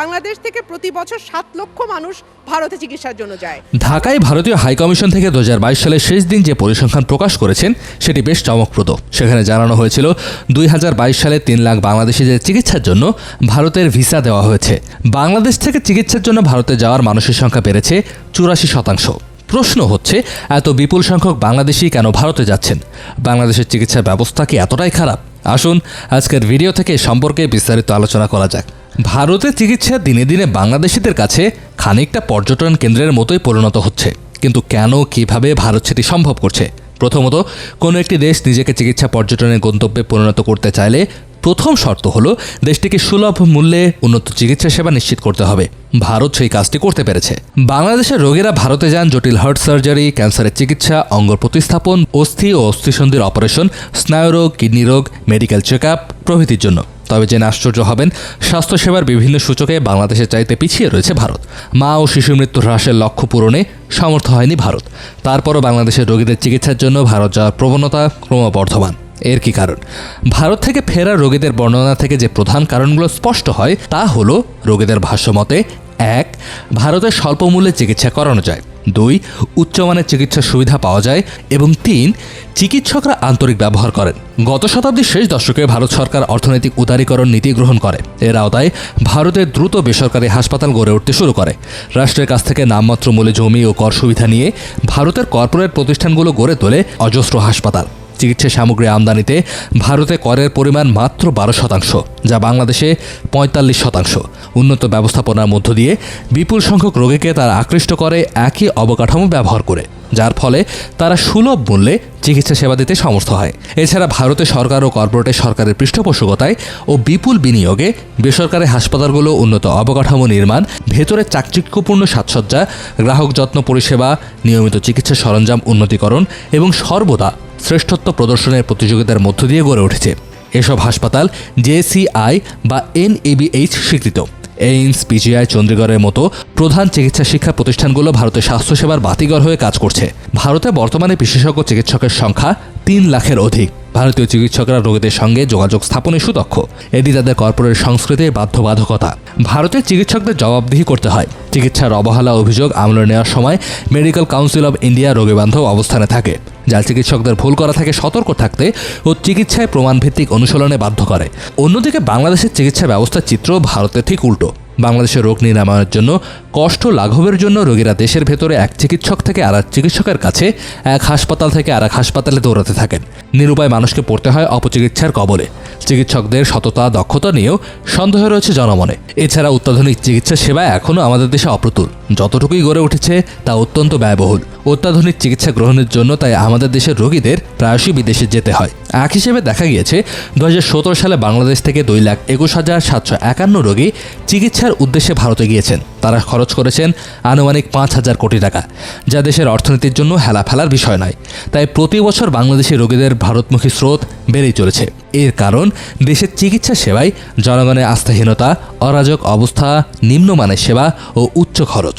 বাংলাদেশ থেকে প্রতি বছর সাত লক্ষ মানুষ ভারতে চিকিৎসার জন্য যায়। ঢাকায় ভারতীয় হাইকমিশন থেকে দুই হাজার বাইশ সালের শেষ দিন যে পরিসংখ্যান প্রকাশ করেছেন, সেটি বেশ চমকপ্রদ। সেখানে জানানো হয়েছিল দুই হাজার বাইশ সালে তিন লাখ বাংলাদেশিদের চিকিৎসার জন্য ভারতের ভিসা দেওয়া হয়েছে। বাংলাদেশ থেকে চিকিৎসার জন্য ভারতে যাওয়ার মানুষের সংখ্যা বেড়েছে চুরাশি শতাংশ। প্রশ্ন হচ্ছে, এত বিপুল সংখ্যক বাংলাদেশি কেন ভারতে যাচ্ছেন? বাংলাদেশের চিকিৎসা ব্যবস্থা কি এতটাই খারাপ? আসুন, আজকের ভিডিও থেকে সম্পর্কে বিস্তারিত আলোচনা করা যাক। ভারতে চিকিৎসা দিনে দিনে বাংলাদেশিদের কাছে খানিকটা পর্যটন কেন্দ্রের মতোই পরিণত হচ্ছে। কিন্তু কেন, কীভাবে ভারত সেটি সম্ভব করছে? প্রথমত, কোনো একটি দেশ নিজেকে চিকিৎসা পর্যটনের গন্তব্যে পরিণত করতে চাইলে প্রথম শর্ত হলো দেশটিকে সুলভ মূল্যে উন্নত চিকিৎসা সেবা নিশ্চিত করতে হবে। ভারত সেই কাজটি করতে পেরেছে। বাংলাদেশের রোগীরা ভারতে যান জটিল হার্ট সার্জারি, ক্যান্সারের চিকিৎসা, অঙ্গ প্রতিস্থাপন, অস্থি ও অস্থিসন্ধির অপারেশন, স্নায়ুরোগ, কিডনি রোগ, মেডিকেল চেক আপ প্রভৃতির জন্য। তবে জেনে আশ্চর্য হবেন, স্বাস্থ্যসেবার বিভিন্ন সূচকে বাংলাদেশের চাইতে পিছিয়ে রয়েছে ভারত। মা ও শিশু মৃত্যু হ্রাসের লক্ষ্য পূরণে সমর্থ হয়নি ভারত। তারপরও বাংলাদেশের রোগীদের চিকিৎসার জন্য ভারত যাওয়ার প্রবণতা ক্রমবর্ধমান। এর কি কারণ? ভারত থেকে ফেরা রোগীদের বর্ণনা থেকে যে প্রধান কারণগুলো স্পষ্ট হয়, তা হলো রোগীদের ভাষ্যমতে এক, ভারতে স্বল্প মূল্যে চিকিৎসা করানো যায়। দুই, উচ্চমানের চিকিৎসা সুবিধা পাওয়া যায়। এবং তিন, চিকিৎসকরা আন্তরিক ব্যবহার করেন। গত শতাব্দীর শেষ দশকে ভারত সরকার অর্থনৈতিক উদারীকরণ নীতি গ্রহণ করে। এর আওতায় ভারতের দ্রুত বেসরকারি হাসপাতাল গড়ে উঠতে শুরু করে। রাষ্ট্রের কাছ থেকে নামমাত্র মূল্যে জমি ও কর সুবিধা নিয়ে ভারতের কর্পোরেট প্রতিষ্ঠানগুলো গড়ে তোলে অজস্র হাসপাতাল। চিকিৎসা সামগ্রী আমদানিতে ভারতে করের পরিমাণ মাত্র বারো শতাংশ, যা বাংলাদেশে পঁয়তাল্লিশ শতাংশ। উন্নত ব্যবস্থাপনার মধ্য দিয়ে বিপুল সংখ্যক রোগীকে তারা আকৃষ্ট করে একই অবকাঠামো ব্যবহার করে, যার ফলে তারা সুলভ মূল্যে চিকিৎসা সেবা দিতে সমর্থ হয়। এছাড়া ভারতে সরকার ও কর্পোরেটের সরকারের পৃষ্ঠপোষকতায় ও বিপুল বিনিয়োগে বেসরকারি হাসপাতালগুলো উন্নত অবকাঠামো নির্মাণ, ভেতরে চাকচিক্যপূর্ণ সাজসজ্জা, গ্রাহক যত্ন পরিষেবা, নিয়মিত চিকিৎসা সরঞ্জাম উন্নতিকরণ এবং সর্বদা শ্রেষ্ঠত্ব প্রদর্শনের প্রতিযোগিতার মধ্য দিয়ে গড়ে উঠেছে। এসব হাসপাতাল জেসিআই বা এনএবিএইচ স্বীকৃত। এইমস পিজিআই চণ্ডীগড়ের মতো প্রধান চিকিৎসা শিক্ষা প্রতিষ্ঠানগুলো ভারতের স্বাস্থ্যসেবার বাতিঘর হয়ে কাজ করছে। ভারতে বর্তমানে বিশেষজ্ঞ চিকিৎসকের সংখ্যা তিন লাখের অধিক। ভারতীয় চিকিৎসকরা রোগীদের সঙ্গে যোগাযোগ স্থাপনে সুদক্ষ। এটি তাদের কর্পোরেট সংস্কৃতির বাধ্যবাধকতা। ভারতের চিকিৎসকদের জবাবদিহি করতে হয়। চিকিৎসার অবহেলা অভিযোগ আমলে নেওয়ার সময় মেডিকেল কাউন্সিল অব ইন্ডিয়া রোগীবান্ধব অবস্থানে থাকে। যা চিকিৎসকদের ভুল করা থেকে সতর্ক থাকতে ও চিকিৎসায় প্রমাণভিত্তিক অনুশীলনে বাধ্য করে। অন্যদিকে বাংলাদেশের চিকিৎসা ব্যবস্থার চিত্র ভারতের ঠিক উল্টো। বাংলাদেশের রোগ নিরাময়ের জন্য, কষ্ট লাঘবের জন্য রোগীরা দেশের ভেতরে এক চিকিৎসক থেকে আর চিকিৎসকের কাছে, এক হাসপাতাল থেকে আর এক হাসপাতালে দৌড়াতে থাকেন। নিরুপায় মানুষকে পড়তে হয় অপচিকিৎসার কবলে। চিকিৎসকদের সততা, দক্ষতা নিয়েও সন্দেহ রয়েছে জনমনে। এছাড়া অত্যাধুনিক চিকিৎসা সেবা এখনও আমাদের দেশে অপ্রতুল। যতটুকুই গড়ে উঠেছে, তা অত্যন্ত ব্যয়বহুল। অত্যাধুনিক চিকিৎসা গ্রহণের জন্য তাই আমাদের দেশের রোগীদের প্রায়শই বিদেশে যেতে হয়। এক হিসেবে দেখা গিয়েছে দু হাজার সতেরো সালে বাংলাদেশ থেকে দুই লাখ একুশ হাজার সাতশো একান্ন রোগী চিকিৎসার উদ্দেশ্যে ভারতে গিয়েছেন। তারা খরচ করেছেন আনুমানিক পাঁচ হাজার কোটি টাকা, যা দেশের অর্থনীতির জন্য হেলা ফেলার বিষয় নয়। তাই প্রতি বছর বাংলাদেশি রোগীদের ভারতমুখী স্রোত বেড়েই চলেছে। এর কারণ দেশের চিকিৎসা সেবায় জনগণের আস্থাহীনতা অরাজক অবস্থা নিম্নমানের সেবা ও উচ্চ খরচ।